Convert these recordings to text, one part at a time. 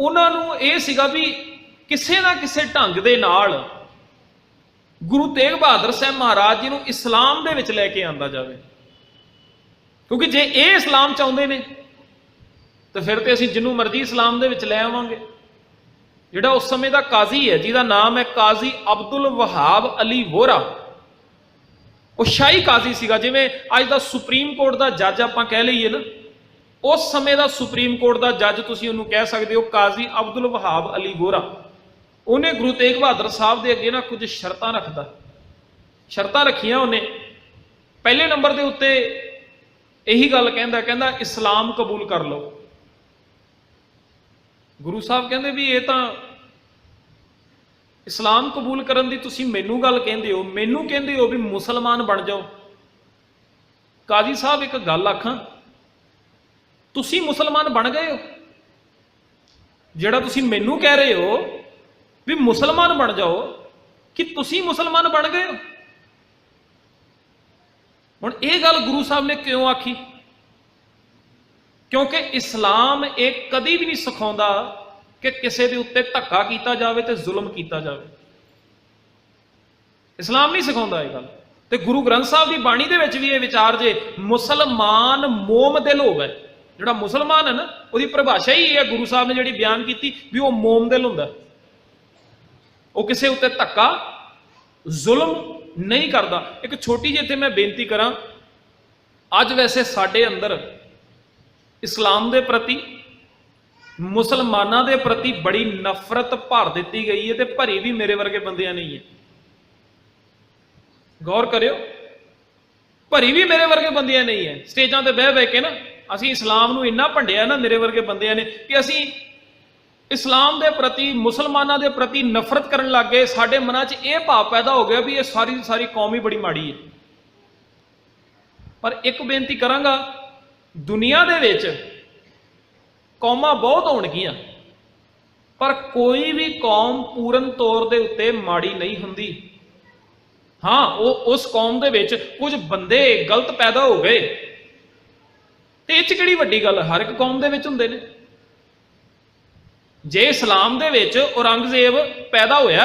ਉਹਨਾਂ ਨੂੰ ਇਹ ਸੀਗਾ ਵੀ ਕਿਸੇ ਨਾ ਕਿਸੇ ਢੰਗ ਦੇ ਨਾਲ ਗੁਰੂ ਤੇਗ ਬਹਾਦਰ ਸਾਹਿਬ ਮਹਾਰਾਜ ਜੀ ਨੂੰ ਇਸਲਾਮ ਦੇ ਵਿੱਚ ਲੈ ਕੇ ਆਂਦਾ ਜਾਵੇ। ਕਿਉਂਕਿ ਜੇ ਇਹ ਇਸਲਾਮ ਚਾਹੁੰਦੇ ਨੇ, ਤਾਂ ਫਿਰ ਤੇ ਅਸੀਂ ਜਿੰਨੂੰ ਮਰਜ਼ੀ ਇਸਲਾਮ ਦੇ ਵਿੱਚ ਲੈ ਆਵਾਂਗੇ। ਜਿਹੜਾ ਉਸ ਸਮੇਂ ਦਾ ਕਾਜ਼ੀ ਹੈ, ਜਿਹਦਾ ਨਾਮ ਹੈ ਕਾਜ਼ੀ ਅਬਦੁਲ ਵਹਾਬ ਅਲੀ ਵੋਰਾ ਉਹ ਸ਼ਾਹੀ ਕਾਜ਼ੀ ਸੀਗਾ, ਜਿਵੇਂ ਅੱਜ ਦਾ ਸੁਪਰੀਮ ਕੋਰਟ ਦਾ ਜੱਜ ਆਪਾਂ ਕਹਿ ਲਈਏ ਨਾ। ਉਸ ਸਮੇਂ ਦਾ ਸੁਪਰੀਮ ਕੋਰਟ ਦਾ ਜੱਜ ਤੁਸੀਂ ਉਹਨੂੰ ਕਹਿ ਸਕਦੇ ਹੋ ਕਾਜ਼ੀ ਅਬਦੁਲ ਵਹਾਬ ਅਲੀ ਗੋਰਾ ਉਹਨੇ ਗੁਰੂ ਤੇਗ ਬਹਾਦਰ ਸਾਹਿਬ ਦੇ ਅੱਗੇ ਨਾ ਕੁਝ ਸ਼ਰਤਾਂ ਰੱਖਦਾ। ਸ਼ਰਤਾਂ ਰੱਖੀਆਂ ਉਹਨੇ। ਪਹਿਲੇ ਨੰਬਰ ਦੇ ਉੱਤੇ ਇਹੀ ਗੱਲ ਕਹਿੰਦਾ ਕਹਿੰਦਾ ਇਸਲਾਮ ਕਬੂਲ ਕਰ ਲਓ। ਗੁਰੂ ਸਾਹਿਬ ਕਹਿੰਦੇ ਵੀ ਇਹ ਤਾਂ ਇਸਲਾਮ ਕਬੂਲ ਕਰਨ ਦੀ ਤੁਸੀਂ ਮੈਨੂੰ ਗੱਲ ਕਹਿੰਦੇ ਹੋ, ਮੈਨੂੰ ਕਹਿੰਦੇ ਹੋ ਵੀ ਮੁਸਲਮਾਨ ਬਣ ਜਾਓ। ਕਾਜ਼ੀ ਸਾਹਿਬ ਇੱਕ ਗੱਲ ਆਖਾਂ ਤੁਸੀਂ ਮੁਸਲਮਾਨ ਬਣ ਗਏ ਹੋ। ਜਿਹੜਾ ਤੁਸੀਂ ਮੈਨੂੰ ਕਹਿ ਰਹੇ ਹੋ ਵੀ ਮੁਸਲਮਾਨ ਬਣ ਜਾਓ, ਕਿ ਤੁਸੀਂ ਮੁਸਲਮਾਨ ਬਣ ਗਏ ਹੋ। ਹੁਣ ਇਹ ਗੱਲ ਗੁਰੂ ਸਾਹਿਬ ਨੇ ਕਿਉਂ ਆਖੀ? ਕਿਉਂਕਿ ਇਸਲਾਮ ਇਹ ਕਦੀ ਵੀ ਨਹੀਂ ਸਿਖਾਉਂਦਾ ਕਿ ਕਿਸੇ ਦੇ ਉੱਤੇ ਧੱਕਾ ਕੀਤਾ ਜਾਵੇ ਤੇ ਜ਼ੁਲਮ ਕੀਤਾ ਜਾਵੇ। ਇਸਲਾਮ ਨਹੀਂ ਸਿਖਾਉਂਦਾ ਇਹ ਗੱਲ। ਤੇ ਗੁਰੂ ਗ੍ਰੰਥ ਸਾਹਿਬ ਦੀ ਬਾਣੀ ਦੇ ਵਿੱਚ ਵੀ ਇਹ ਵਿਚਾਰ ਜੇ, ਮੁਸਲਮਾਨ ਮੋਮ ਦਿਲ ਹੋਵੇ ਜਿਹੜਾ ਮੁਸਲਮਾਨ ਹੈ ਨਾ, ਉਹਦੀ ਪਰਿਭਾਸ਼ਾ ਹੀ ਇਹ ਹੈ, ਗੁਰੂ ਸਾਹਿਬ ਨੇ ਜਿਹੜੀ ਬਿਆਨ ਕੀਤੀ ਵੀ ਉਹ ਮੋਮਦਿਲ ਹੁੰਦਾ ਉਹ ਕਿਸੇ ਉੱਤੇ ਧੱਕਾ, ਜ਼ੁਲਮ ਨਹੀਂ ਕਰਦਾ। ਇੱਕ ਛੋਟੀ ਜਿਹੀ ਇੱਥੇ ਮੈਂ ਬੇਨਤੀ ਕਰਾਂ, ਅੱਜ ਵੈਸੇ ਸਾਡੇ ਅੰਦਰ ਇਸਲਾਮ ਦੇ ਪ੍ਰਤੀ, ਮੁਸਲਮਾਨਾਂ ਦੇ ਪ੍ਰਤੀ ਬੜੀ ਨਫ਼ਰਤ ਭਰ ਦਿੱਤੀ ਗਈ ਹੈ ਤੇ ਭਰੀ ਵੀ ਮੇਰੇ ਵਰਗੇ ਬੰਦਿਆਂ ਨਹੀਂ ਹੈ ਗੌਰ ਕਰਿਓ, ਭਰੀ ਵੀ ਮੇਰੇ ਵਰਗੇ ਬੰਦਿਆਂ ਨਹੀਂ ਹੈ ਸਟੇਜਾਂ ਤੇ ਬਹਿ ਬਹਿ ਕੇ ਨਾ ਅਸੀਂ ਇਸਲਾਮ ਨੂੰ ਇੰਨਾ ਭੰਡਿਆ ਨਾ ਮੇਰੇ ਵਰਗੇ ਬੰਦਿਆਂ ਨੇ ਕਿ ਅਸੀਂ ਇਸਲਾਮ ਦੇ ਪ੍ਰਤੀ, ਮੁਸਲਮਾਨਾਂ ਦੇ ਪ੍ਰਤੀ ਨਫ਼ਰਤ ਕਰਨ ਲੱਗ ਗਏ। ਸਾਡੇ ਮਨਾਂ 'ਚ ਇਹ ਭਾਵ ਪੈਦਾ ਹੋ ਗਿਆ ਵੀ ਇਹ ਸਾਰੀ ਦੀ ਸਾਰੀ ਕੌਮ ਹੀ ਬੜੀ ਮਾੜੀ ਹੈ। ਪਰ ਇੱਕ ਬੇਨਤੀ ਕਰਾਂਗਾ, ਦੁਨੀਆ ਦੇ ਵਿੱਚ ਕੌਮਾਂ ਬਹੁਤ ਹੋਣਗੀਆਂ, ਪਰ ਕੋਈ ਵੀ ਕੌਮ ਪੂਰਨ ਤੌਰ ਦੇ ਉੱਤੇ ਮਾੜੀ ਨਹੀਂ ਹੁੰਦੀ। ਹਾਂ, ਉਹ ਉਸ ਕੌਮ ਦੇ ਵਿੱਚ ਕੁਝ ਬੰਦੇ ਗਲਤ ਪੈਦਾ ਹੋ ਗਏ। ਤੇ ਇਹ ਚ ਕਿਹੜੀ ਵੱਡੀ ਗੱਲ? ਹਰ ਇੱਕ ਕੌਮ ਦੇ ਵਿੱਚ ਹੁੰਦੇ ਨੇ। ਜੇ ਇਸਲਾਮ ਦੇ ਵਿੱਚ ਔਰੰਗਜ਼ੇਬ ਪੈਦਾ ਹੋਇਆ,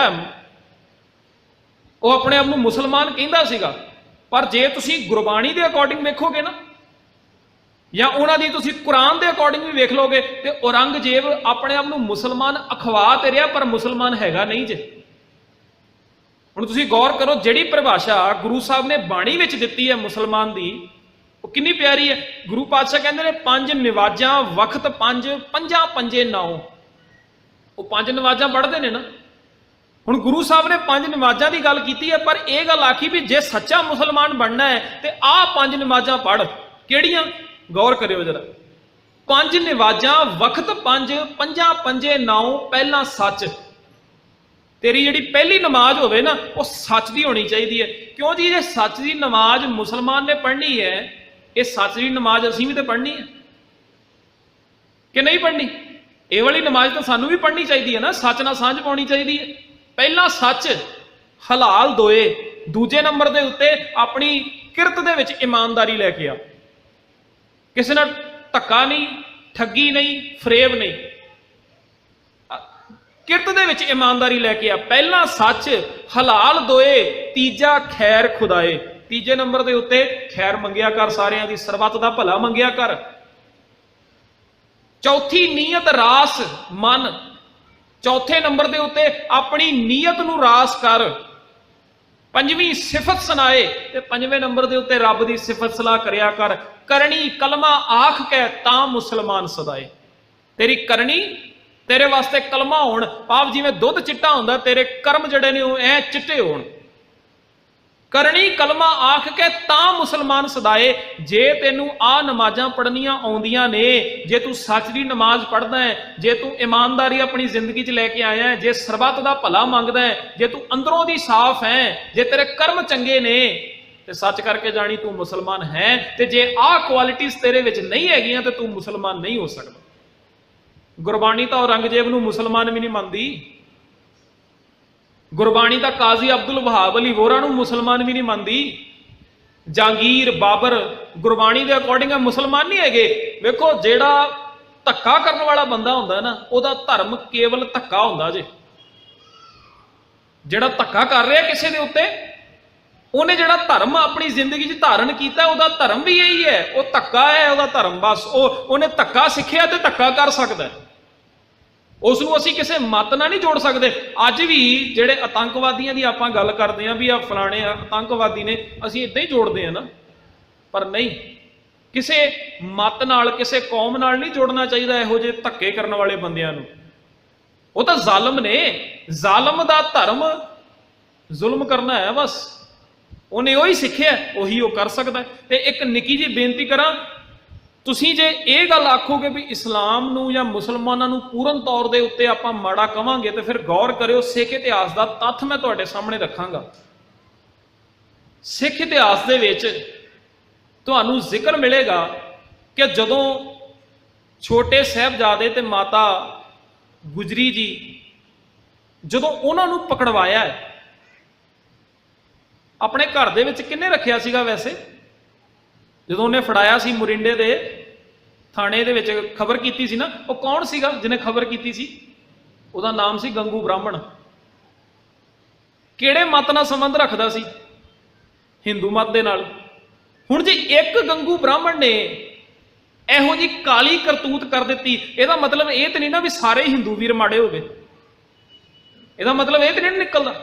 ਉਹ ਆਪਣੇ ਆਪ ਨੂੰ ਮੁਸਲਮਾਨ ਕਹਿੰਦਾ ਸੀਗਾ। ਪਰ ਜੇ ਤੁਸੀਂ ਗੁਰਬਾਣੀ ਦੇ ਅਕੋਰਡਿੰਗ ਵੇਖੋਗੇ ਨਾ, ਜਾਂ ਉਹਨਾਂ ਦੀ ਤੁਸੀਂ ਕੁਰਾਨ ਦੇ ਅਕੋਰਡਿੰਗ ਵੀ ਵੇਖ ਲੋਗੇ ਤੇ ਔਰੰਗਜ਼ੇਬ ਆਪਣੇ ਆਪ ਨੂੰ ਮੁਸਲਮਾਨ ਅਖਵਾ ਤੇ ਰਿਹਾ, ਪਰ ਮੁਸਲਮਾਨ ਹੈਗਾ ਨਹੀਂ ਜੇ। ਹੁਣ ਤੁਸੀਂ ਗੌਰ ਕਰੋ, ਜਿਹੜੀ ਪਰਿਭਾਸ਼ਾ ਗੁਰੂ ਸਾਹਿਬ ਨੇ ਬਾਣੀ ਵਿੱਚ ਦਿੱਤੀ ਹੈ ਮੁਸਲਮਾਨ ਦੀ ਉਹ ਕਿੰਨੀ ਪਿਆਰੀ ਹੈ। ਗੁਰੂ ਪਾਤਸ਼ਾਹ ਕਹਿੰਦੇ ਨੇ, ਪੰਜ ਨਿਵਾਜਾਂ ਵਕਤ ਪੰਜ, ਪੰਜਾਂ ਪੰਜੇ ਨਾਉ ਉਹ ਪੰਜ ਨਿਵਾਜ਼ਾਂ ਪੜ੍ਹਦੇ ਨੇ ਨਾ। ਹੁਣ ਗੁਰੂ ਸਾਹਿਬ ਨੇ ਪੰਜ ਨਮਾਜ਼ਾਂ ਦੀ ਗੱਲ ਕੀਤੀ ਹੈ, ਪਰ ਇਹ ਗੱਲ ਆਖੀ ਵੀ ਜੇ ਸੱਚਾ ਮੁਸਲਮਾਨ ਬਣਨਾ ਹੈ, ਤੇ ਆਹ ਪੰਜ ਨਮਾਜ਼ਾਂ ਪੜ੍ਹ। ਕਿਹੜੀਆਂ? ਗੌਰ ਕਰਿਓ ਜਰਾ। ਪੰਜ ਨਮਾਜ਼ਾਂ ਵਕਤ ਪੰਜ, ਪੰਜਾਂ ਪੰਜੇ ਨਾਉ ਪਹਿਲਾਂ ਸੱਚ। ਤੇਰੀ ਜਿਹੜੀ ਪਹਿਲੀ ਨਮਾਜ਼ ਹੋਵੇ ਨਾ, ਉਹ ਸੱਚ ਦੀ ਹੋਣੀ ਚਾਹੀਦੀ ਹੈ। ਕਿਉਂ ਜੀ? ਜੇ ਸੱਚ ਦੀ ਨਮਾਜ਼ ਮੁਸਲਮਾਨ ਨੇ ਪੜ੍ਹਨੀ ਹੈ ਇਹ ਸੱਚ ਦੀ ਨਮਾਜ਼ ਅਸੀਂ ਵੀ ਤੇ ਪੜ੍ਹਨੀ ਹੈ ਕਿ ਨਹੀਂ ਪੜ੍ਹਨੀ? ਇਹ ਵਾਲੀ ਨਮਾਜ਼ ਤਾਂ ਸਾਨੂੰ ਵੀ ਪੜ੍ਹਨੀ ਚਾਹੀਦੀ ਹੈ ਨਾ, ਸੱਚ ਨਾਲ ਸਾਂਝ ਪਾਉਣੀ ਚਾਹੀਦੀ ਹੈ। ਪਹਿਲਾਂ ਸੱਚ ਹਲਾਲ ਦੋਏ, ਦੂਜੇ ਨੰਬਰ ਦੇ ਉੱਤੇ ਆਪਣੀ ਕਿਰਤ ਦੇ ਵਿੱਚ ਇਮਾਨਦਾਰੀ ਲੈ ਕੇ ਆ। ਕਿਸੇ ਨਾਲ ਧੱਕਾ ਨਹੀਂ, ਠੱਗੀ ਨਹੀਂ, ਫਰੇਬ ਨਹੀਂ। ਕਿਰਤ ਦੇ ਵਿੱਚ ਇਮਾਨਦਾਰੀ ਲੈ ਕੇ ਆ। ਪਹਿਲਾ ਸੱਚ ਹਲਾਲ ਦੋਏ, ਤੀਜਾ ਖੈਰ ਖੁਦਾਏ। ਤੀਜੇ ਨੰਬਰ ਦੇ ਉੱਤੇ ਖੈਰ ਮੰਗਿਆ ਕਰ ਸਾਰਿਆਂ ਦੀ, ਸਰਬੱਤ ਦਾ ਭਲਾ ਮੰਗਿਆ ਕਰ। ਚੌਥੀ ਨੀਅਤ ਰਾਸ ਮਨ। ਚੌਥੇ ਨੰਬਰ ਦੇ ਉੱਤੇ ਆਪਣੀ ਨੀਅਤ ਨੂੰ ਰਾਸ ਕਰ। ਪੰਜਵੀਂ ਸਿਫਤ ਸੁਣਾਏ ਤੇ ਪੰਜਵੇਂ ਨੰਬਰ ਦੇ ਉੱਤੇ ਰੱਬ ਦੀ ਸਿਫਤ ਸਲਾਹ ਕਰਿਆ ਕਰ। ਕਰਨੀ ਕਲਮਾ ਆਖ ਕੇ ਤਾਂ ਮੁਸਲਮਾਨ ਸਦਾਏ। ਤੇਰੀ ਕਰਨੀ ਤੇਰੇ ਵਾਸਤੇ ਕਲਮਾ ਹੋਣ। ਭਾਵ ਜਿਵੇਂ ਦੁੱਧ ਚਿੱਟਾ ਹੁੰਦਾ, ਤੇਰੇ ਕਰਮ ਜਿਹੜੇ ਨੇ ਉਹ ਐ ਚਿੱਟੇ ਹੋਣ। ਕਰਨੀ ਕਲਮਾ ਆਖ ਕੇ ਤਾਂ ਮੁਸਲਮਾਨ ਸਦਾਏ, ਜੇ ਤੈਨੂੰ ਆ ਨਮਾਜ਼ਾਂ ਪੜ੍ਹਨੀਆਂ ਆਉਂਦੀਆਂ ਨੇ, ਜੇ ਤੂੰ ਸੱਚ ਦੀ ਨਮਾਜ਼ ਪੜ੍ਹਦਾ ਹੈ, ਜੇ ਤੂੰ ਇਮਾਨਦਾਰੀ ਆਪਣੀ ਜ਼ਿੰਦਗੀ 'ਚ ਲੈ ਕੇ ਆਇਆ ਹੈ, ਜੇ ਸਰਬੱਤ ਦਾ ਭਲਾ ਮੰਗਦਾ ਹੈ, ਜੇ ਤੂੰ ਅੰਦਰੋਂ ਦੀ ਸਾਫ਼ ਹੈ, ਜੇ ਤੇਰੇ ਕਰਮ ਚੰਗੇ ਨੇ, ਤੇ ਸੱਚ ਕਰਕੇ ਜਾਣੀ ਤੂੰ ਮੁਸਲਮਾਨ ਹੈ, ਤੇ ਜੇ ਆਹ ਕੁਆਲਿਟੀਆਂ ਤੇਰੇ ਵਿੱਚ ਨਹੀਂ ਹੈਗੀਆਂ, ਤੇ ਤੂੰ ਮੁਸਲਮਾਨ ਨਹੀਂ ਹੋ ਸਕਦਾ। ਗੁਰਬਾਣੀ ਤਾਂ ਔਰੰਗਜ਼ੇਬ ਨੂੰ ਮੁਸਲਮਾਨ ਵੀ ਨਹੀਂ ਮੰਨਦੀ। ਗੁਰਬਾਣੀ ਤਾਂ ਕਾਜ਼ੀ ਅਬਦੁਲ ਵਹਾਬ ਅਲੀ ਵੋਰਾ ਨੂੰ ਮੁਸਲਮਾਨ ਵੀ ਨਹੀਂ ਮੰਨਦੀ। ਜਹਾਂਗੀਰ, ਬਾਬਰ, ਗੁਰਬਾਣੀ ਦੇ ਅਕੋਰਡਿੰਗ ਆ, ਮੁਸਲਮਾਨ ਨਹੀਂ ਹੈਗੇ। ਵੇਖੋ, ਜਿਹੜਾ ਧੱਕਾ ਕਰਨ ਵਾਲਾ ਬੰਦਾ ਹੁੰਦਾ ਨਾ, ਉਹਦਾ ਧਰਮ ਕੇਵਲ ਧੱਕਾ ਹੁੰਦਾ ਜੇ। ਜਿਹੜਾ ਧੱਕਾ ਕਰ ਰਿਹਾ ਕਿਸੇ ਦੇ ਉੱਤੇ, ਉਹਨੇ ਜਿਹੜਾ ਧਰਮ ਆਪਣੀ ਜ਼ਿੰਦਗੀ 'ਚ ਧਾਰਨ ਕੀਤਾ, ਉਹਦਾ ਧਰਮ ਵੀ ਇਹੀ ਹੈ। ਉਹ ਧੱਕਾ ਹੈ, ਉਹਦਾ ਧਰਮ। ਬਸ ਉਹ, ਉਹਨੇ ਧੱਕਾ ਸਿੱਖਿਆ ਤੇ ਧੱਕਾ ਕਰ ਸਕਦਾ ਹੈ। ਉਸ ਨੂੰ ਅਸੀਂ ਕਿਸੇ ਮਤ ਨਾਲ ਨਹੀਂ ਜੋੜ ਸਕਦੇ। ਅੱਜ ਵੀ ਜਿਹੜੇ ਆਤੰਕਵਾਦੀਆਂ ਦੀ ਆਪਾਂ ਗੱਲ ਕਰਦੇ ਆਂ ਵੀ ਆ ਫਲਾਣੇ ਆਤੰਕਵਾਦੀ ਨੇ, ਅਸੀਂ ਇਦਾਂ ਹੀ ਜੋੜਦੇ ਆ ਨਾ। ਪਰ ਨਹੀਂ, ਕਿਸੇ ਮਤ ਨਾਲ, ਕਿਸੇ ਕੌਮ ਨਾਲ ਨਹੀਂ ਜੋੜਨਾ ਚਾਹੀਦਾ ਇਹੋ ਜਿਹੇ ਧੱਕੇ ਕਰਨ ਵਾਲੇ ਬੰਦਿਆਂ ਨੂੰ। ਉਹ ਤਾਂ ਜ਼ਾਲਮ ਨੇ। ਜ਼ਾਲਮ ਦਾ ਧਰਮ ਜ਼ੁਲਮ ਕਰਨਾ ਹੈ ਬਸ। ਉਹਨੇ ਉਹੀ ਸਿੱਖਿਆ, ਉਹੀ ਉਹ ਕਰ ਸਕਦਾ। ਹੈ। ਤੇ ਇੱਕ ਨਿੱਕੀ ਜੀ ਬੇਨਤੀ ਕਰਾਂ ਤੁਸੀਂ ਜੇ ਇਹ ਗੱਲ ਆਖੋਗੇ ਵੀ ਇਸਲਾਮ ਨੂੰ ਜਾਂ ਮੁਸਲਮਾਨਾਂ ਨੂੰ ਪੂਰਨ ਤੌਰ ਦੇ ਉੱਤੇ ਆਪਾਂ ਮਾੜਾ ਕਵਾਂਗੇ ਤੇ ਫਿਰ ਗੌਰ ਕਰਿਓ, ਸਿੱਖ ਇਤਿਹਾਸ ਦਾ ਤੱਥ ਮੈਂ ਤੁਹਾਡੇ ਸਾਹਮਣੇ ਰੱਖਾਂਗਾ। ਸਿੱਖ ਇਤਿਹਾਸ ਦੇ ਵਿੱਚ ਤੁਹਾਨੂੰ ਜ਼ਿਕਰ ਮਿਲੇਗਾ ਕਿ ਜਦੋਂ ਛੋਟੇ ਸਾਹਿਬਜ਼ਾਦੇ ਤੇ ਮਾਤਾ ਗੁਜਰੀ ਜੀ ਜਦੋਂ ਉਹਨਾਂ ਨੂੰ ਪਕੜਵਾਇਆ ਆਪਣੇ ਘਰ ਦੇ ਵਿੱਚ ਕਿੰਨੇ ਰੱਖਿਆ ਸੀਗਾ ਵੈਸੇ? ਜਦੋਂ ਉਹਨੇ ਫੜਾਇਆ ਸੀ ਮੁਰਿੰਡੇ ਦੇ ਥਾਣੇ ਦੇ ਵਿੱਚ, ਖਬਰ ਕੀਤੀ ਸੀ ਨਾ, ਉਹ ਕੌਣ ਸੀਗਾ ਜਿਹਨੇ ਖਬਰ ਕੀਤੀ ਸੀ? ਉਹਦਾ ਨਾਮ ਸੀ ਗੰਗੂ ਬ੍ਰਾਹਮਣ। ਕਿਹੜੇ ਮਤ ਨਾਲ ਸੰਬੰਧ ਰੱਖਦਾ ਸੀ? ਹਿੰਦੂ ਮਤ ਦੇ ਨਾਲ। ਹੁਣ ਜੇ ਇੱਕ ਗੰਗੂ ਬ੍ਰਾਹਮਣ ਨੇ ਇਹੋ ਜੀ ਕਾਲੀ ਕਰਤੂਤ ਕਰ ਦਿੱਤੀ, ਇਹਦਾ ਮਤਲਬ ਇਹ ਤੇ ਨਹੀਂ ਨਾ ਵੀ ਸਾਰੇ ਹਿੰਦੂ ਵੀਰ ਮਾੜੇ ਹੋ ਗਏ ਇਹਦਾ ਮਤਲਬ ਇਹ ਤੇ ਨਹੀਂ ਨਿਕਲਦਾ।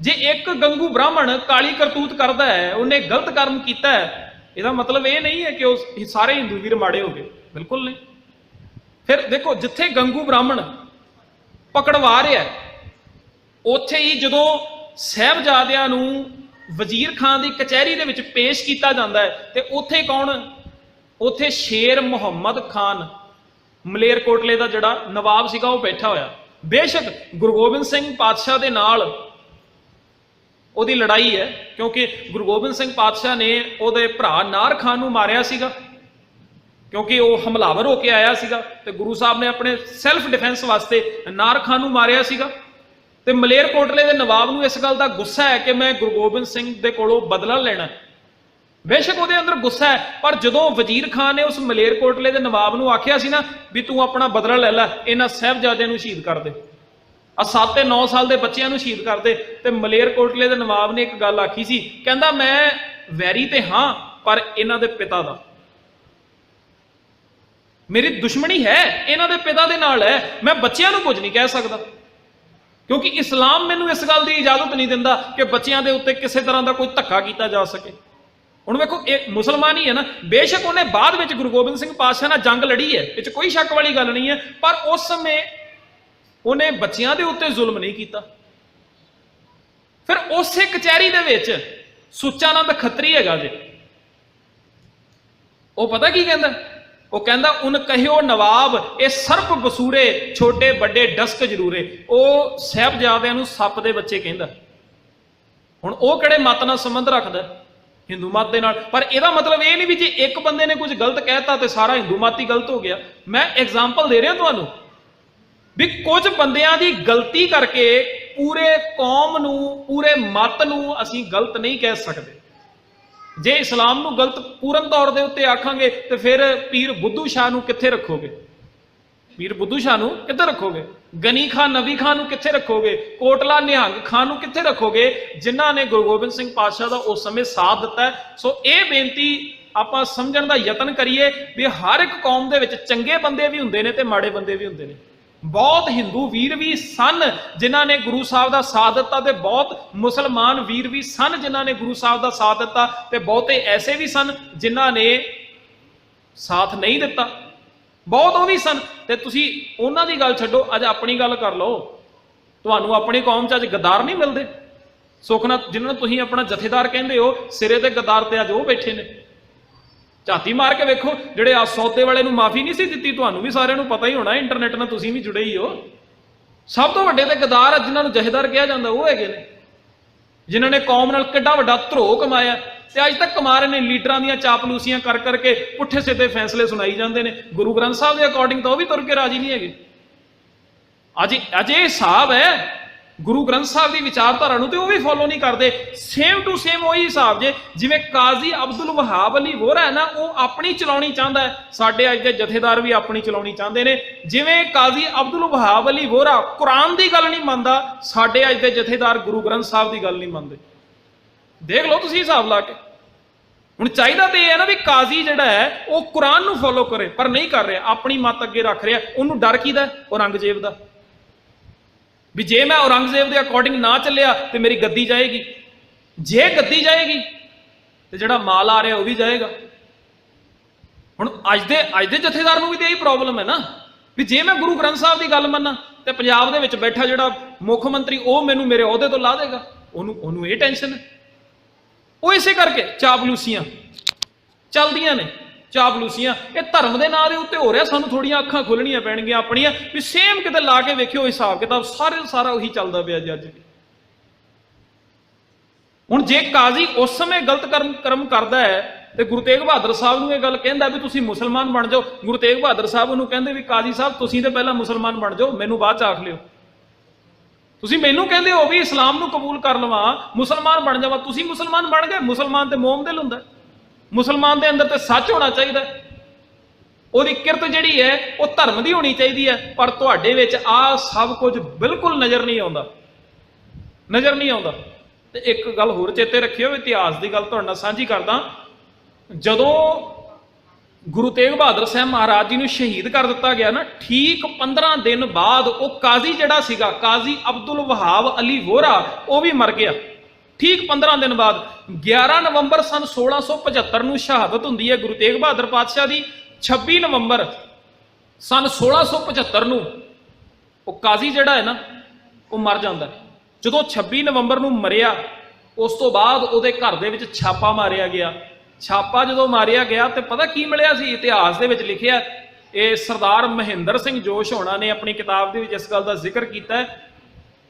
ਜੇ ਇੱਕ ਗੰਗੂ ਬ੍ਰਾਹਮਣ ਕਾਲੀ ਕਰਤੂਤ ਕਰਦਾ ਹੈ, ਉਹਨੇ ਗਲਤ ਕਰਮ ਕੀਤਾ ਹੈ ਇਹਦਾ ਮਤਲਬ ਇਹ ਨਹੀਂ ਹੈ ਕਿ ਉਹ ਸਾਰੇ ਹਿੰਦੂ ਵੀਰ ਮਾੜੇ ਹੋ ਗਏ। ਬਿਲਕੁਲ ਨਹੀਂ। ਫਿਰ ਦੇਖੋ, ਜਿੱਥੇ ਗੰਗੂ ਬ੍ਰਾਹਮਣ ਪਕੜਵਾ ਰਿਹਾ ਉੱਥੇ ਹੀ ਜਦੋਂ ਸਹਿਬਜ਼ਾਦਿਆਂ ਨੂੰ ਵਜ਼ੀਰ ਖਾਨ ਦੀ ਕਚਹਿਰੀ ਦੇ ਵਿੱਚ ਪੇਸ਼ ਕੀਤਾ ਜਾਂਦਾ ਹੈ, ਤੇ ਉੱਥੇ ਕੌਣ? ਉੱਥੇ ਸ਼ੇਰ ਮੁਹੰਮਦ ਖਾਨ, ਮਲੇਰਕੋਟਲੇ ਦਾ ਜਿਹੜਾ ਨਵਾਬ ਸੀਗਾ, ਉਹ ਬੈਠਾ ਹੋਇਆ। ਬੇਸ਼ੱਕ ਗੁਰੂ ਗੋਬਿੰਦ ਸਿੰਘ ਪਾਤਸ਼ਾਹ ਦੇ ਨਾਲ ਉਹਦੀ ਲੜਾਈ ਹੈ, ਕਿਉਂਕਿ ਗੁਰੂ ਗੋਬਿੰਦ ਸਿੰਘ ਪਾਤਸ਼ਾਹ ਨੇ ਉਹਦੇ ਭਰਾ ਨਾਰ ਖਾਨ ਨੂੰ ਮਾਰਿਆ ਸੀਗਾ। ਕਿਉਂਕਿ ਉਹ ਹਮਲਾਵਰ ਹੋ ਕੇ ਆਇਆ ਸੀਗਾ ਤੇ ਗੁਰੂ ਸਾਹਿਬ ਨੇ ਆਪਣੇ ਸੈਲਫ ਡਿਫੈਂਸ ਵਾਸਤੇ ਨਾਰ ਖਾਨ ਨੂੰ ਮਾਰਿਆ ਸੀਗਾ। ਤੇ ਮਲੇਰਕੋਟਲੇ ਦੇ ਨਵਾਬ ਨੂੰ ਇਸ ਗੱਲ ਦਾ ਗੁੱਸਾ ਹੈ ਕਿ ਮੈਂ ਗੁਰੂ ਗੋਬਿੰਦ ਸਿੰਘ ਦੇ ਕੋਲੋਂ ਬਦਲਾ ਲੈਣਾ ਬੇਸ਼ੱਕ ਉਹਦੇ ਅੰਦਰ ਗੁੱਸਾ ਹੈ, ਪਰ ਜਦੋਂ ਵਜ਼ੀਰ ਖਾਨ ਨੇ ਉਸ ਮਲੇਰਕੋਟਲੇ ਦੇ ਨਵਾਬ ਨੂੰ ਆਖਿਆ ਸੀ ਨਾ ਵੀ ਤੂੰ ਆਪਣਾ ਬਦਲਾ ਲੈ ਲੈ, ਇਹਨਾਂ ਸਾਹਿਬਜ਼ਾਦਿਆਂ ਨੂੰ ਸ਼ਹੀਦ ਕਰ ਦੇ। ਆ 7 ਤੇ 9 ਸਾਲ ਦੇ ਬੱਚਿਆਂ ਨੂੰ ਸ਼ਹੀਦ ਕਰਦੇ ਤੇ ਮਲੇਰਕੋਟਲੇ ਦੇ ਨਵਾਬ ਨੇ ਇੱਕ ਗੱਲ ਆਖੀ ਸੀ, ਕਹਿੰਦਾ ਮੈਂ ਵੈਰੀ ਤੇ ਹਾਂ, ਪਰ ਇਹਨਾਂ ਦੇ ਪਿਤਾ ਦਾ। ਮੇਰੀ ਦੁਸ਼ਮਣੀ ਹੈ, ਇਹਨਾਂ ਦੇ ਪਿਤਾ ਦੇ ਨਾਲ ਹੈ, ਮੈਂ ਬੱਚਿਆਂ ਨੂੰ ਕੁਝ ਨਹੀਂ ਕਹਿ ਸਕਦਾ। ਕਿਉਂਕਿ ਇਸਲਾਮ ਮੈਨੂੰ ਇਸ ਗੱਲ ਦੀ ਇਜਾਜ਼ਤ ਨਹੀਂ ਦਿੰਦਾ ਕਿ ਬੱਚਿਆਂ ਦੇ ਉੱਤੇ ਕਿਸੇ ਤਰ੍ਹਾਂ ਦਾ ਕੋਈ ਧੱਕਾ ਕੀਤਾ ਜਾ ਸਕੇ। ਹੁਣ ਵੇਖੋ, ਇਹ ਮੁਸਲਮਾਨ ਹੀ ਹੈ ਨਾ, ਬੇਸ਼ੱਕ ਉਹਨੇ ਬਾਅਦ ਵਿੱਚ ਗੁਰੂ ਗੋਬਿੰਦ ਸਿੰਘ ਪਾਤਸ਼ਾਹ ਨਾਲ ਜੰਗ ਲੜੀ ਹੈ, ਇਹ 'ਚ ਕੋਈ ਸ਼ੱਕ ਵਾਲੀ ਗੱਲ ਨਹੀਂ ਹੈ, ਪਰ ਉਸ ਸਮੇਂ ਉਹਨੇ ਬੱਚਿਆਂ ਦੇ ਉੱਤੇ ਜ਼ੁਲਮ ਨਹੀਂ ਕੀਤਾ। ਫਿਰ ਉਸੇ ਕਚਹਿਰੀ ਦੇ ਵਿੱਚ ਸੁੱਚਾਨੰਦ ਖੱਤਰੀ ਹੈਗਾ ਜੇ। ਉਹ ਪਤਾ ਕੀ ਕਹਿੰਦਾ? ਉਹ ਕਹਿੰਦਾ, ਉਨ ਕਹਿਓ ਨਵਾਬ, ਇਹ ਸਰਪ ਬਸੂਰੇ, ਛੋਟੇ, ਵੱਡੇ, ਡਸਕ ਜਰੂਰੇ ਉਹ ਸਾਹਿਬਜ਼ਾਦਿਆਂ ਨੂੰ ਸੱਪ ਦੇ ਬੱਚੇ ਕਹਿੰਦਾ। ਹੁਣ ਉਹ ਕਿਹੜੇ ਮਤ ਨਾਲ ਸੰਬੰਧ ਰੱਖਦਾ? ਹਿੰਦੂ ਮਤ ਦੇ ਨਾਲ। ਪਰ ਇਹਦਾ ਮਤਲਬ ਇਹ ਨਹੀਂ ਵੀ ਜੇ ਇੱਕ ਬੰਦੇ ਨੇ ਕੁਝ ਗਲਤ ਕਹਿਤਾ ਤੇ ਸਾਰਾ ਹਿੰਦੂ ਮਤ ਹੀ ਗਲਤ ਹੋ ਗਿਆ। ਮੈਂ ਐਗਜ਼ਾਮਪਲ ਦੇ ਰਿਹਾ ਤੁਹਾਨੂੰ। ਵੀ ਕੁਝ ਬੰਦਿਆਂ ਦੀ ਗਲਤੀ ਕਰਕੇ ਪੂਰੇ ਕੌਮ ਨੂੰ, ਪੂਰੇ ਮਤ ਨੂੰ ਅਸੀਂ ਗਲਤ ਨਹੀਂ ਕਹਿ ਸਕਦੇ। ਜੇ ਇਸਲਾਮ ਨੂੰ ਗਲਤ ਪੂਰਨ ਤੌਰ ਦੇ ਉੱਤੇ ਆਖਾਂਗੇ, ਤੇ ਫਿਰ ਪੀਰ ਬੁੱਧੂ ਸ਼ਾਹ ਨੂੰ ਕਿੱਥੇ ਰੱਖੋਗੇ? ਪੀਰ ਬੁੱਧੂ ਸ਼ਾਹ ਨੂੰ ਕਿੱਥੇ ਰੱਖੋਗੇ? ਗਨੀ ਖਾਨ ਨਬੀ ਖਾਨ ਨੂੰ ਕਿੱਥੇ ਰੱਖੋਗੇ? ਕੋਟਲਾ, ਨਿਹੰਗ ਖਾਨ ਨੂੰ ਕਿੱਥੇ ਰੱਖੋਗੇ? ਜਿਨ੍ਹਾਂ ਨੇ ਗੁਰੂ ਗੋਬਿੰਦ ਸਿੰਘ ਪਾਤਸ਼ਾਹ ਦਾ ਉਸ ਸਮੇਂ ਸਾਥ ਦਿੱਤਾ ਸੋ ਇਹ ਬੇਨਤੀ ਆਪਾਂ ਸਮਝਣ ਦਾ ਯਤਨ ਕਰੀਏ ਵੀ ਹਰ ਇੱਕ ਕੌਮ ਦੇ ਵਿੱਚ ਚੰਗੇ ਬੰਦੇ ਵੀ ਹੁੰਦੇ ਨੇ ਤੇ ਮਾੜੇ ਬੰਦੇ ਵੀ ਹੁੰਦੇ ਨੇ। ਬਹੁਤ ਹਿੰਦੂ ਵੀਰ ਵੀ ਸਨ ਜਿਨ੍ਹਾਂ ਨੇ ਗੁਰੂ ਸਾਹਿਬ ਦਾ ਸਾਥ ਦਿੱਤਾ ਤੇ ਬਹੁਤ ਮੁਸਲਮਾਨ ਵੀਰ ਵੀ ਸਨ ਜਿਨ੍ਹਾਂ ਨੇ ਗੁਰੂ ਸਾਹਿਬ ਦਾ ਸਾਥ ਦਿੱਤਾ ਤੇ ਬਹੁਤੇ ਐਸੇ ਵੀ ਸਨ ਜਿਨ੍ਹਾਂ ਨੇ ਸਾਥ ਨਹੀਂ ਦਿੱਤਾ। ਬਹੁਤ ਉਹ ਵੀ ਸਨ। ਤੇ ਤੁਸੀਂ ਉਹਨਾਂ ਦੀ ਗੱਲ ਛੱਡੋ, ਅੱਜ ਆਪਣੀ ਗੱਲ ਕਰ ਲਓ। ਤੁਹਾਨੂੰ ਆਪਣੀ ਕੌਮ 'ਚ ਅੱਜ ਗਦਾਰ ਨਹੀਂ ਮਿਲਦੇ। ਸੁਖਨਾ, ਜਿਨ੍ਹਾਂ ਨੂੰ ਤੁਸੀਂ ਆਪਣਾ ਜਥੇਦਾਰ ਕਹਿੰਦੇ ਹੋ, ਸਿਰੇ ਤੇ ਗਦਾਰ ਤੇ ਅੱਜ ਉਹ ਬੈਠੇ ਨੇ। ਝਾਤੀ ਮਾਰ ਕੇ ਵੇਖੋ, ਜਿਹੜੇ ਆ ਸੌਦੇ ਵਾਲੇ ਨੂੰ ਮਾਫੀ ਨਹੀਂ ਸੀ ਦਿੱਤੀ, ਤੁਹਾਨੂੰ ਵੀ ਸਾਰਿਆਂ ਨੂੰ ਪਤਾ ਹੀ ਹੋਣਾ ਇੰਟਰਨੈਟ ਨਾਲ ਤੁਸੀਂ ਵੀ ਜੁੜੇ ਹੀ ਹੋ। ਸਭ ਤੋਂ ਵੱਡੇ ਤੇ ਗਦਾਰ ਆ, ਜਿਨ੍ਹਾਂ ਨੂੰ ਜਥੇਦਾਰ ਕਿਹਾ ਜਾਂਦਾ, ਉਹ ਹੈਗੇ ਨੇ। ਜਿਨ੍ਹਾਂ ਨੇ ਕੌਮ ਨਾਲ ਕਿੱਡਾ ਵੱਡਾ ਧਰੋ ਕਮਾਇਆ। ਤੇ ਅੱਜ ਤੱਕ ਕਮਾ ਰਹੇ ਨੇ, ਲੀਡਰਾਂ ਦੀਆਂ ਚਾਪਲੂਸੀਆਂ ਕਰ ਕਰਕੇ ਪੁੱਠੇ ਸਿੱਧੇ ਫੈਸਲੇ ਸੁਣਾਈ ਜਾਂਦੇ ਨੇ। ਗੁਰੂ ਗ੍ਰੰਥ ਸਾਹਿਬ ਦੇ ਅਕੋਰਡਿੰਗ ਤਾਂ ਉਹ ਵੀ ਤੁਰ ਕੇ ਰਾਜੀ ਨਹੀਂ ਹੈਗੇ। ਅੱਜ ਅੱਜ ਇਹ ਹਿਸਾਬ ਹੈ ਗੁਰੂ ਗ੍ਰੰਥ ਸਾਹਿਬ ਦੀ ਵਿਚਾਰਧਾਰਾ ਨੂੰ ਤੇ ਉਹ ਵੀ ਫੋਲੋ ਨਹੀਂ ਕਰਦੇ। ਸੇਮ ਟੂ ਸੇਮ ਉਹੀ ਹਿਸਾਬ ਜੇ, ਜਿਵੇਂ ਕਾਜ਼ੀ ਅਬਦੁਲ ਵਹਾਬ ਅਲੀ ਵੋਰਾ ਹੈ ਨਾ, ਉਹ ਆਪਣੀ ਚਲਾਉਣੀ ਚਾਹੁੰਦਾ ਹੈ। ਸਾਡੇ ਅੱਜ ਦੇ ਜਥੇਦਾਰ ਵੀ ਆਪਣੀ ਚਲਾਉਣੀ ਚਾਹੁੰਦੇ ਨੇ। ਜਿਵੇਂ ਕਾਜ਼ੀ ਅਬਦੁਲ ਵਹਾਬ ਅਲੀ ਵੋਰਾ ਕੁਰਾਨ ਦੀ ਗੱਲ ਨਹੀਂ ਮੰਨਦਾ, ਸਾਡੇ ਅੱਜ ਦੇ ਜਥੇਦਾਰ ਗੁਰੂ ਗ੍ਰੰਥ ਸਾਹਿਬ ਦੀ ਗੱਲ ਨਹੀਂ ਮੰਨਦੇ। ਦੇਖ ਲਓ ਤੁਸੀਂ ਹਿਸਾਬ ਲਾ ਕੇ। ਹੁਣ ਚਾਹੀਦਾ ਤੇ ਇਹ ਹੈ ਨਾ ਵੀ ਕਾਜ਼ੀ ਜਿਹੜਾ ਹੈ, ਉਹ ਕੁਰਾਨ ਨੂੰ ਫੋਲੋ ਕਰੇ, ਪਰ ਨਹੀਂ ਕਰ ਰਿਹਾ। ਆਪਣੀ ਮਤ ਅੱਗੇ ਰੱਖ ਰਿਹਾ। ਉਹਨੂੰ ਡਰ ਕਿਹਦਾ ਹੈ? ਔਰੰਗਜ਼ੇਬ ਦਾ। ਵੀ ਜੇ ਮੈਂ ਔਰੰਗਜ਼ੇਬ ਦੇ ਅਕੋਰਡਿੰਗ ਨਾ ਚੱਲਿਆ, ਤੇ ਮੇਰੀ ਗੱਦੀ ਜਾਏਗੀ। ਜੇ ਗੱਦੀ ਜਾਏਗੀ, ਤੇ ਜਿਹੜਾ ਮਾਲ ਆ ਰਿਹਾ ਉਹ ਵੀ ਜਾਏਗਾ। ਹੁਣ ਅੱਜ ਦੇ ਅੱਜ ਦੇ ਜਥੇਦਾਰ ਨੂੰ ਵੀ ਤੇ ਇਹੀ ਪ੍ਰੋਬਲਮ ਹੈ ਨਾ, ਵੀ ਜੇ ਮੈਂ ਗੁਰੂ ਗ੍ਰੰਥ ਸਾਹਿਬ ਦੀ ਗੱਲ ਮੰਨਾਂ, ਤੇ ਪੰਜਾਬ ਦੇ ਵਿੱਚ ਬੈਠਾ ਜਿਹੜਾ ਮੁੱਖ ਮੰਤਰੀ, ਉਹ ਮੈਨੂੰ ਮੇਰੇ ਅਹੁਦੇ ਤੋਂ ਲਾ ਦੇਗਾ। ਉਹਨੂੰ ਉਹਨੂੰ ਇਹ ਟੈਨਸ਼ਨ ਹੈ। ਉਹ ਇਸੇ ਕਰਕੇ ਚਾਪਲੂਸੀਆਂ ਚੱਲਦੀਆਂ ਨੇ। ਚਾਪਲੂਸੀਆਂ, ਇਹ ਧਰਮ ਦੇ ਨਾਂ ਦੇ ਉੱਤੇ ਹੋ ਰਿਹਾ, ਸਾਨੂੰ ਥੋੜੀਆਂ ਅੱਖਾਂ ਖੋਲਣੀਆਂ ਪੈਣਗੀਆਂ ਆਪਣੀਆਂ, ਵੀ ਸੇਮ ਕਿਤੇ ਲਾ ਕੇ ਵੇਖਿਓ ਹਿਸਾਬ ਕਿਤਾਬ, ਸਾਰੇ ਸਾਰਾ ਉਹੀ ਚੱਲਦਾ ਪਿਆ ਜੀ ਅੱਜ ਵੀ ਹੁਣ ਜੇ ਕਾਜ਼ੀ ਉਸ ਸਮੇਂ ਗਲਤ ਕਰਮ ਕਰਮ ਕਰਦਾ ਹੈ, ਤੇ ਗੁਰੂ ਤੇਗ ਬਹਾਦਰ ਸਾਹਿਬ ਨੂੰ ਇਹ ਗੱਲ ਕਹਿੰਦਾ ਵੀ ਤੁਸੀਂ ਮੁਸਲਮਾਨ ਬਣ ਜਾਓ, ਗੁਰੂ ਤੇਗ ਬਹਾਦਰ ਸਾਹਿਬ ਉਹਨੂੰ ਕਹਿੰਦੇ ਵੀ ਕਾਜ਼ੀ ਸਾਹਿਬ, ਤੁਸੀਂ ਤਾਂ ਪਹਿਲਾਂ ਮੁਸਲਮਾਨ ਬਣ ਜਾਓ, ਮੈਨੂੰ ਬਾਅਦ ਚ ਆਖ ਲਿਓ ਤੁਸੀਂ ਮੈਨੂੰ ਕਹਿੰਦੇ ਹੋ ਵੀ ਇਸਲਾਮ ਨੂੰ ਕਬੂਲ ਕਰ ਲਵਾਂ, ਮੁਸਲਮਾਨ ਬਣ ਜਾਵਾਂ, ਤੁਸੀਂ ਮੁਸਲਮਾਨ ਬਣ ਗਏ, ਮੁਸਲਮਾਨ ਤੇ ਮੋਮ ਦਿਲ ਹੁੰਦਾ ਹੈ। ਮੁਸਲਮਾਨ ਦੇ ਅੰਦਰ ਤੇ ਸੱਚ ਹੋਣਾ ਚਾਹੀਦਾ ਉਹਦੀ ਕਿਰਤ ਜਿਹੜੀ ਹੈ, ਉਹ ਧਰਮ ਦੀ ਹੋਣੀ ਚਾਹੀਦੀ ਹੈ, ਪਰ ਤੁਹਾਡੇ ਵਿੱਚ ਆ ਸਭ ਕੁਝ ਬਿਲਕੁਲ ਨਜ਼ਰ ਨਹੀਂ ਆਉਂਦਾ। ਨਜ਼ਰ ਨਹੀਂ ਆਉਂਦਾ। ਤੇ ਇੱਕ ਗੱਲ ਹੋਰ ਚੇਤੇ ਰੱਖਿਓ, ਇਤਿਹਾਸ ਦੀ ਗੱਲ ਤੁਹਾਡੇ ਨਾਲ ਸਾਂਝੀ ਕਰਦਾ। ਜਦੋਂ ਗੁਰੂ ਤੇਗ ਬਹਾਦਰ ਸਾਹਿਬ ਮਹਾਰਾਜ ਜੀ ਨੂੰ ਸ਼ਹੀਦ ਕਰ ਦਿੱਤਾ ਗਿਆ ਨਾ, ਠੀਕ 15 ਦਿਨ ਬਾਅਦ ਉਹ ਕਾਜ਼ੀ ਜਿਹੜਾ ਸੀਗਾ, ਕਾਜ਼ੀ ਅਬਦੁਲ ਵਹਾਬ ਅਲੀ ਵੋਰਾ ਉਹ ਵੀ ਮਰ ਗਿਆ। ਠੀਕ 15 ਦਿਨ ਬਾਅਦ 11 ਨਵੰਬਰ ਸਨ 1675 ਨੂੰ ਸ਼ਹਾਦਤ ਹੁੰਦੀ ਹੈ ਗੁਰੂ ਤੇਗ ਬਹਾਦਰ ਪਾਤਸ਼ਾਹ ਦੀ 26 ਨਵੰਬਰ ਸਨ 1675 ਨੂੰ, ਉਹ ਕਾਜ਼ੀ ਜਿਹੜਾ ਹੈ ਨਾ, ਉਹ ਮਰ ਜਾਂਦਾ ਜਦੋਂ 26 ਨਵੰਬਰ ਨੂੰ ਮਰਿਆ, ਉਸ ਤੋਂ ਬਾਅਦ ਉਹਦੇ ਘਰ ਦੇ ਵਿੱਚ ਛਾਪਾ ਮਾਰਿਆ ਗਿਆ। ਛਾਪਾ ਜਦੋਂ ਮਾਰਿਆ ਗਿਆ ਤੇ ਪਤਾ ਕੀ ਮਿਲਿਆ ਸੀ? ਇਤਿਹਾਸ ਦੇ ਵਿੱਚ ਲਿਖਿਆ ਇਹ ਸਰਦਾਰ ਮਹਿੰਦਰ ਸਿੰਘ ਜੋਸ਼ ਹੋਣਾ ਨੇ ਆਪਣੀ ਕਿਤਾਬ ਦੇ ਵਿੱਚ ਇਸ ਗੱਲ ਦਾ ਜ਼ਿਕਰ ਕੀਤਾ ਹੈ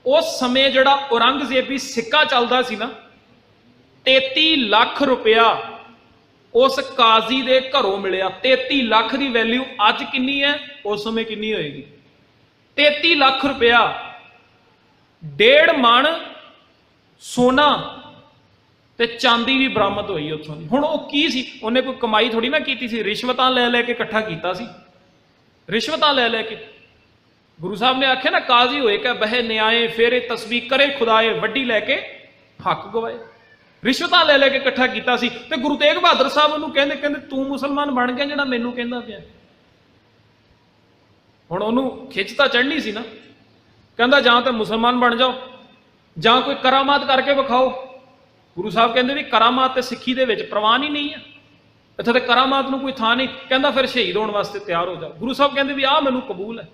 ਉਸ ਸਮੇਂ ਜਿਹੜਾ ਔਰੰਗਜ਼ੇਬੀ ਸਿੱਕਾ ਚੱਲਦਾ ਸੀ ਨਾ 33 ਲੱਖ ਰੁਪਇਆ ਉਸ ਕਾਜ਼ੀ ਦੇ ਘਰੋਂ ਮਿਲਿਆ। 33 ਲੱਖ ਦੀ ਵੈਲਿਊ ਅੱਜ ਕਿੰਨੀ ਹੈ? ਉਸ ਸਮੇਂ ਕਿੰਨੀ ਹੋਏਗੀ? 33 ਲੱਖ ਰੁਪਇਆ। ਡੇਢ ਮਣ, ਸੋਨਾ ਤੇ ਚਾਂਦੀ ਵੀ ਬਰਾਮਦ ਹੋਈ ਉੱਥੋਂ ਦੀ। ਹੁਣ ਉਹ ਕੀ ਸੀ? ਉਹਨੇ ਕੋਈ ਕਮਾਈ ਥੋੜੀ ਨਾ ਕੀਤੀ ਸੀ? ਰਿਸ਼ਵਤਾਂ ਲੈ ਲੈ ਕੇ ਇਕੱਠਾ ਕੀਤਾ ਸੀ। ਰਿਸ਼ਵਤਾਂ ਲੈ ਲੈ ਕੇ ਗੁਰੂ ਸਾਹਿਬ ਨੇ ਆਖਿਆ ਨਾ, ਕਾਜ਼ੀ ਹੋਏ ਕਿ ਬਹਿ ਨਿਆਏ, ਫੇਰੇ ਤਸਬੀਹ ਕਰੇ, ਖੁਦਾਏ ਵੱਡੀ ਲੈ ਕੇ ਹੱਕ ਗਵਾਏ। ਰਿਸ਼ਵਤਾਂ ਲੈ ਲੈ ਕੇ ਇਕੱਠਾ ਕੀਤਾ ਸੀ। ਤੇ ਗੁਰੂ ਤੇਗ ਬਹਾਦਰ ਸਾਹਿਬ ਉਹਨੂੰ ਕਹਿੰਦੇ ਕਹਿੰਦੇ, ਤੂੰ ਮੁਸਲਮਾਨ ਬਣ ਗਿਆ ਜਿਹੜਾ ਮੈਨੂੰ ਕਹਿੰਦਾ ਪਿਆ। ਹੁਣ ਉਹਨੂੰ ਖਿੱਚ ਤਾਂ ਚੜ੍ਹਨੀ ਸੀ ਨਾ। ਕਹਿੰਦਾ, ਜਾਂ ਤਾਂ ਮੁਸਲਮਾਨ ਬਣ ਜਾਓ, ਜਾਂ ਕੋਈ ਕਰਾਮਾਤ ਕਰਕੇ ਵਿਖਾਓ। ਗੁਰੂ ਸਾਹਿਬ ਕਹਿੰਦੇ ਵੀ ਕਰਾਮਾਤ ਤੇ ਸਿੱਖੀ ਦੇ ਵਿੱਚ ਪ੍ਰਵਾਨ ਹੀ ਨਹੀਂ ਹੈ ਇੱਥੇ ਤੇ ਕਰਾਮਾਤ ਨੂੰ ਕੋਈ ਥਾਂ ਨਹੀਂ। ਕਹਿੰਦਾ, ਫਿਰ ਸ਼ਹੀਦ ਹੋਣ ਵਾਸਤੇ ਤਿਆਰ ਹੋ ਜਾ। ਗੁਰੂ ਸਾਹਿਬ ਕਹਿੰਦੇ ਵੀ ਆਹ ਮੈਨੂੰ ਕਬੂਲ ਹੈ।